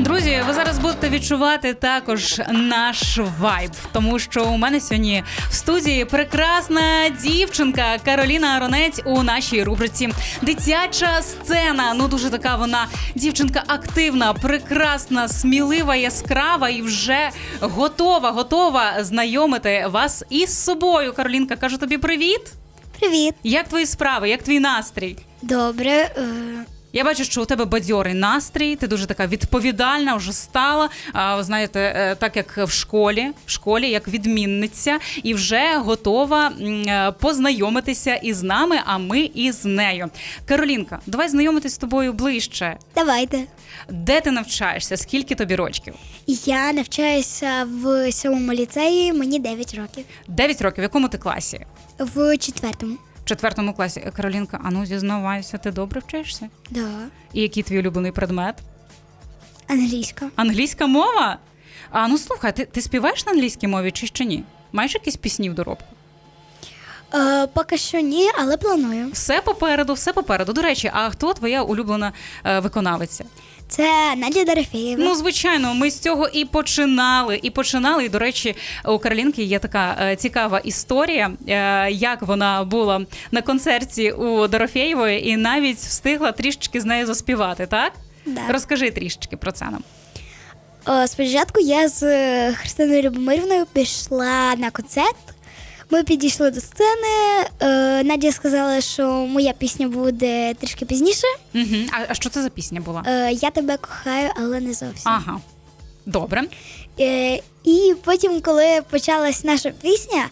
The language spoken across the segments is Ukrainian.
Друзі, ви зараз будете відчувати також наш вайб, тому що у мене сьогодні в студії прекрасна дівчинка Кароліна Аронець у нашій рубриці Дитяча сцена. Ну дуже така вона дівчинка активна, прекрасна, смілива, яскрава і вже готова, готова знайомити вас із собою. Каролінка, кажу тобі привіт. Привіт. Як твої справи? Як твій настрій? Добре. Я бачу, що у тебе бадьорий настрій, ти дуже така відповідальна, вже стала. А, знаєте, е, так як в школі, в школі як відмінниця, і вже готова е, познайомитися із нами, а ми із нею. Каролінка, давай знайомитись з тобою ближче. давайте. Де ти навчаєшся? Скільки тобі рочків? Я навчаюся в сьомому ліцеї, мені 9 років. Дев'ять років. В якому ти класі? В четвертому. В четвертому класі. Каролінка, а ну зізнавайся, ти добре вчишся? Да. І який твій улюблений предмет? Англійська. Англійська мова? А ну слухай, ти, ти співаєш на англійській мові чи ще ні? Маєш якісь пісні в доробку? Е, поки що ні, але планую. Все попереду, все попереду. До речі, а хто твоя улюблена е, виконавиця? Це Надя Дорофєєва. Ну, звичайно, ми з цього і починали. І починали. І, до речі, у Каролінки є така е, цікава історія, е, як вона була на концерті у Дорофєєвої і навіть встигла трішечки з нею заспівати, так? Да. Розкажи трішечки про це нам. Е, спочатку я з е, Христиною Любомирівною пішла на концерт. Ми підійшли до сцени. Е, Надя сказала, що моя пісня буде трішки пізніше. Угу. А, а що це за пісня була? Е, я тебе кохаю, але не зовсім. Ага. Добре. Е, і потім, коли почалась наша пісня,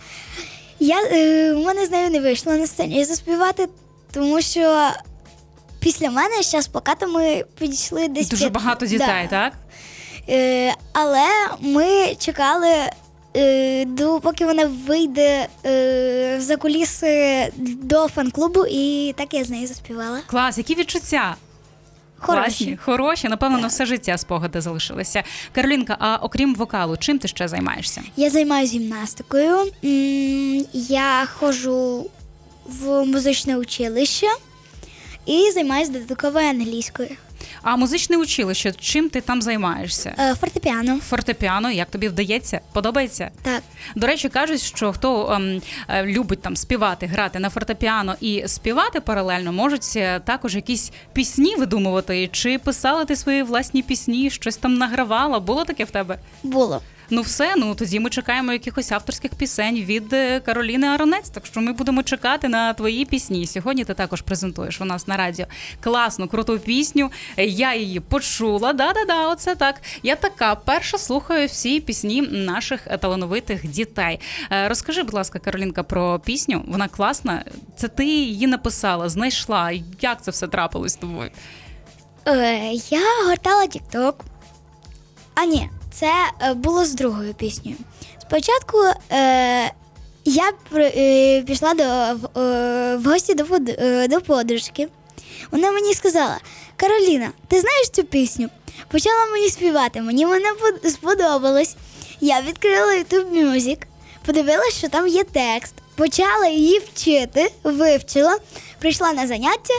я, е, в мене з нею не вийшло на сцені заспівати, тому що після мене зараз плакати ми підійшли десь Дуже п'ят- багато дітей, Да. так? Е, але ми чекали, до, поки вона вийде е, за куліси до фан-клубу, і так я з нею заспівала. Клас, які відчуття? Хороші. Класні, хороші, напевно, на все життя спогади залишилися. Каролінка, а окрім вокалу, чим ти ще займаєшся? Я займаюся гімнастикою. М, Я ходжу в музичне училище і займаюся додатковою англійською. А музичне училище, чим ти там займаєшся? Е, Фортепіано. Фортепіано, як тобі вдається? Подобається? Так. До речі, кажуть, що хто ем, е, любить там співати, грати на фортепіано і співати паралельно, можуть е, також якісь пісні видумувати. Чи писала ти свої власні пісні, щось там награвала? Було таке в тебе? Було. Ну все, ну тоді ми чекаємо якихось авторських пісень від е, Кароліни Аронець. Так що ми будемо чекати на твої пісні. Сьогодні ти також презентуєш у нас на радіо класну, круту пісню. Я її почула. Да-да-да, оце так. Я така перша слухаю всі пісні наших талановитих дітей. Е, Розкажи, будь ласка, Каролінка, про пісню. Вона класна. Це ти її написала, знайшла. Як це все трапилось з тобою? Е, Я гортала TikTok. А ні, це е, було з другою піснею. Спочатку е, я е, пішла до, в, е, в гості до, е, до подружки. Вона мені сказала: Кароліна, ти знаєш цю пісню? Почала мені співати, мені вона под- сподобалась. Я відкрила YouTube Music, подивилася, що там є текст, почала її вчити, вивчила, прийшла на заняття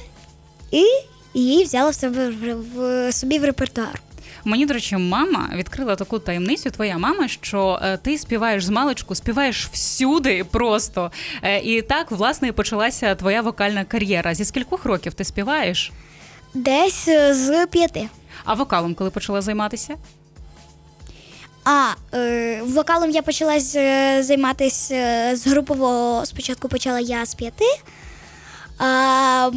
і її взяла в себе в, в собі в репертуар. Мені, до речі, мама відкрила таку таємницю, твоя мама, що е, ти співаєш з маличку, співаєш всюди просто. Е, і так, власне, і почалася твоя вокальна кар'єра. Зі скількох років ти співаєш? Десь е, з п'яти. А вокалом коли почала займатися? А е, вокалом я почала займатися е, з групового. Спочатку почала я з п'яти. А,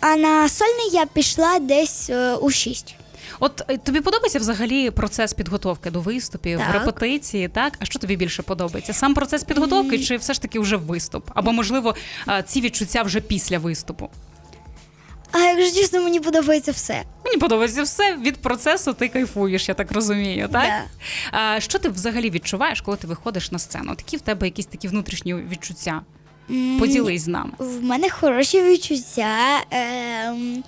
а на сольний я пішла десь у шість. От е, тобі подобається взагалі процес підготовки до виступів, Так. репетиції, так? А що тобі більше подобається? Сам процес підготовки, чи все ж таки вже виступ? Або, можливо, е, ці відчуття вже після виступу? А якщо чесно, мені подобається все. Мені подобається все від процесу. Ти кайфуєш, я так розумію. Так Да. а, що ти взагалі відчуваєш, коли ти виходиш на сцену? От Які в тебе якісь такі внутрішні відчуття? Поділись з нами. В мене хороші відчуття. Ем,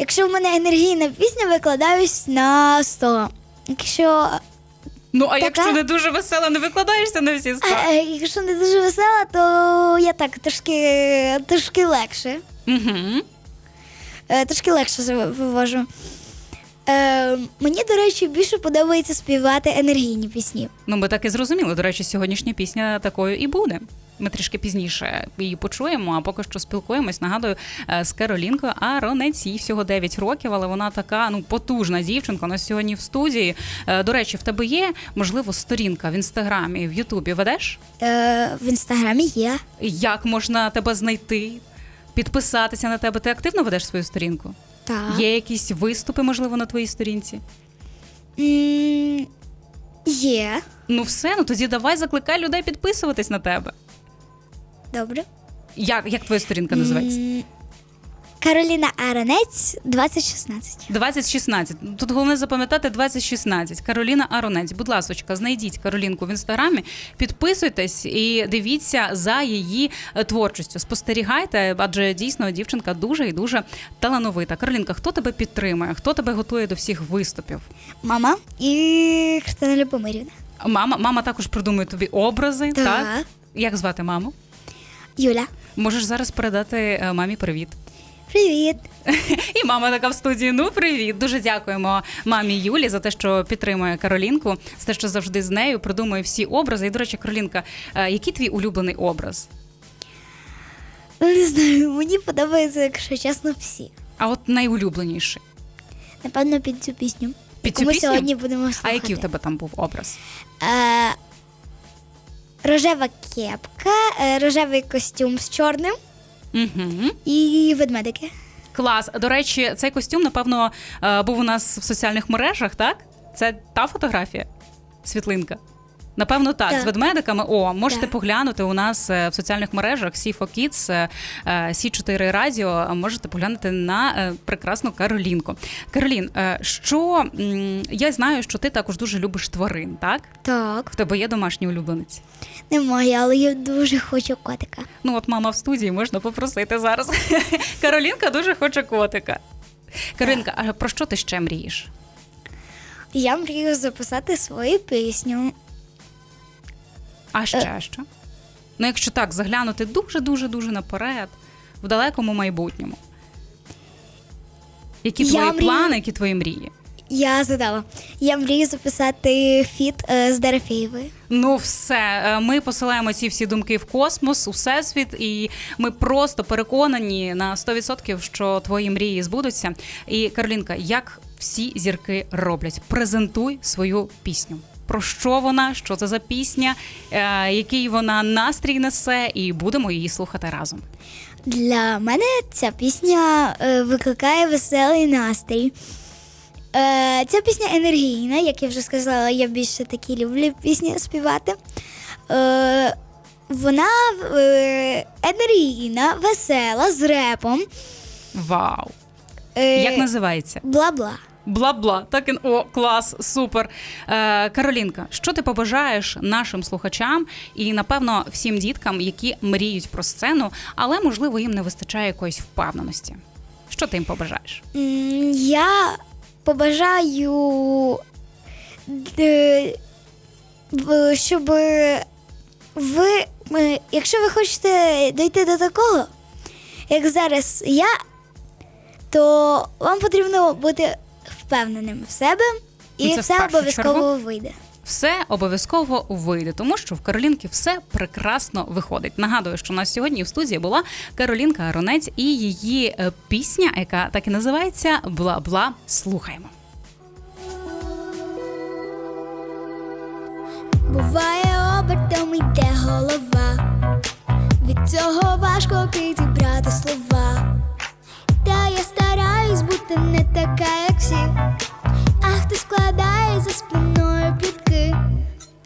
якщо в мене енергійна пісня, викладаюсь на 100. Якщо, Ну а така- якщо не дуже весела, не викладаєшся на всі а, е, якщо не дуже весела, то я так трошки, трошки легше. Угу. Е, трошки легше вивожу. Е, мені, до речі, більше подобається співати енергійні пісні. Ну, ми так і зрозуміли. До речі, сьогоднішня пісня такою і буде. Ми трішки пізніше її почуємо, а поки що спілкуємось. Нагадую, е, з Каролінкою Аронець. Їй всього 9 років, але вона така ну потужна дівчинка. Нас сьогодні в студії. Е, До речі, в тебе є можливо сторінка в інстаграмі, в Ютубі ведеш? Е, в інстаграмі є. Як можна тебе знайти? Підписатися на тебе? Ти активно ведеш свою сторінку? Так. Є якісь виступи, можливо, на твоїй сторінці? М, є. Ну все, ну тоді давай закликай людей підписуватись на тебе. Добре. Як, як твоя сторінка називається? Кароліна Аронець 2016. 2016. Тут головне запам'ятати 2016. Кароліна Аронець. Будь ласочка, знайдіть Каролінку в інстаграмі, підписуйтесь і дивіться за її е, творчістю. Спостерігайте, адже дійсно дівчинка дуже і дуже талановита. Каролінка, хто тебе підтримує? Хто тебе готує до всіх виступів? Мама і Христина Любомирівна. Мама, мама також придумує тобі образи. Так. Так. Як звати маму? Юля. Можеш зараз передати е, мамі привіт. Привіт. І мама така в студії. Ну, привіт. Дуже дякуємо мамі Юлі за те, що підтримує Каролінку, за те, що завжди з нею придумує всі образи. І, до речі, Каролінка, е, який твій улюблений образ? Не знаю, мені подобається, якщо чесно, всі. А от найулюбленіший. Напевно, під цю пісню. Під цю яку ми пісню? сьогодні будемо слухати. А який в тебе там був образ? Е, рожева кепка, е, рожевий костюм з чорним Угу. і ведмедики. Клас. До речі, цей костюм, напевно, е, був у нас в соціальних мережах, так? Це та фотографія? Світлинка. Напевно, так, Так. з ведмедиками. О, можете Так. поглянути у нас е, в соціальних мережах C4 Kids, е, е, C4 Radio, Можете поглянути на е, прекрасну Каролінку. Каролін, е, що я знаю, що ти також дуже любиш тварин, так? Так, В тебе є домашній улюбленець. немає, але я дуже хочу котика. Ну, от мама в студії можна попросити зараз. Каролінка дуже хоче котика. Каролінка, а про що ти ще мрієш? Я мрію записати свою пісню. А ще що? Ну, якщо так заглянути дуже дуже дуже наперед, в далекому майбутньому. Які Я твої мрію- плани, які твої мрії? Я задала. Я мрію записати фіт е, з Дорофєєвою. Ну, все, е, ми посилаємо ці всі думки в космос, у всесвіт, і ми просто переконані на 100%, що твої мрії збудуться. І Каролінка, як всі зірки роблять, презентуй свою пісню. Про що вона, що це за пісня, е, який вона настрій несе, і будемо її слухати разом. Для мене ця пісня е, викликає веселий настрій. Е, ця пісня енергійна, як я вже сказала, я більше такі люблю пісні співати. Вона енергійна, весела, з репом. Вау! Як називається? Бла-бла. Бла-бла. Так і о, клас, супер. Е, Каролінка, що ти побажаєш нашим слухачам і, напевно, всім діткам, які мріють про сцену, але можливо їм не вистачає якоїсь впевненості? Що ти їм побажаєш? Я побажаю, щоб ви, е, якщо ви хочете дійти до такого, як зараз я, то вам потрібно бути впевненим в себе, і це в все першу обов'язково чергу. вийде. Все обов'язково вийде, тому що в Каролінки все прекрасно виходить. Нагадую, що у нас сьогодні в студії була Каролінка Аронець і її е, пісня, яка так і називається Бла-бла. Слухаємо. Буває обертом йде голова. Від цього важко підібрати слова. Стараюсь бути не така, як всі. Ах, ти складає за спиною плітки.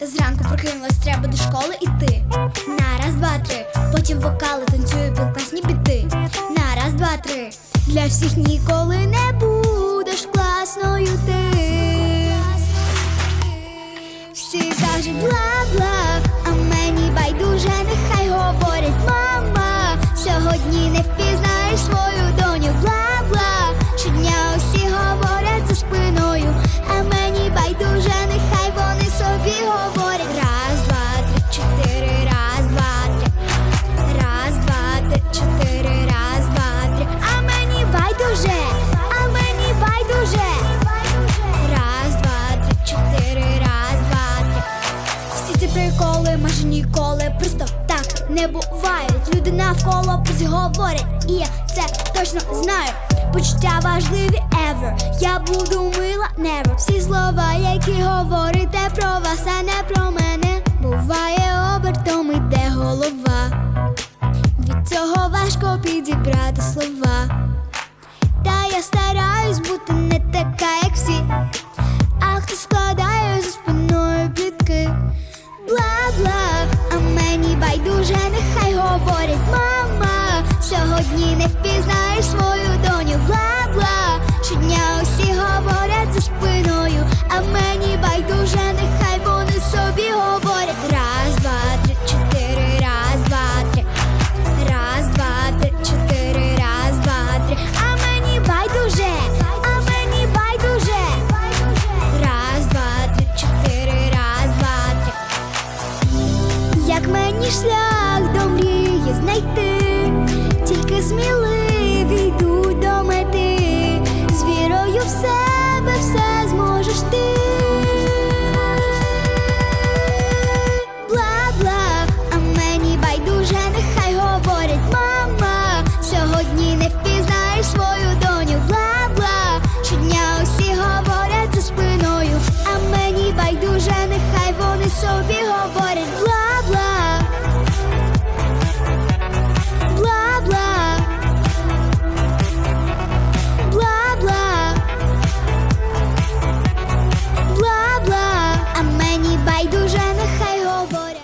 Зранку прокинулась, треба до школи іти. На раз, два, три. Потім вокали танцюю під класні біти. На раз, два, три. Для всіх ніколи не будеш класною ти. Всі кажуть бла-бла, пусть говорять, і я це точно знаю. Почуття важливі ever. Я буду мила never. Всі слова, які говорите про вас, а не про мене. Буває обертом іде голова. Від цього важко підібрати слова. Та я стараюсь бути не така, як всі. не впізнаєш свою доню, бла-бла. Щодня усі говорять за спиною, а мені байдуже, нехай вони собі говорять. Раз, два, три, чотири, раз, два, три, раз, два, три, чотири, раз, два, три, а мені байдуже, а мені байдуже, раз, два, три, чотири, раз, два, як мені шлях до мрії знайти тільки сміливі йдуть до мети, з вірою в себе все зможеш ти.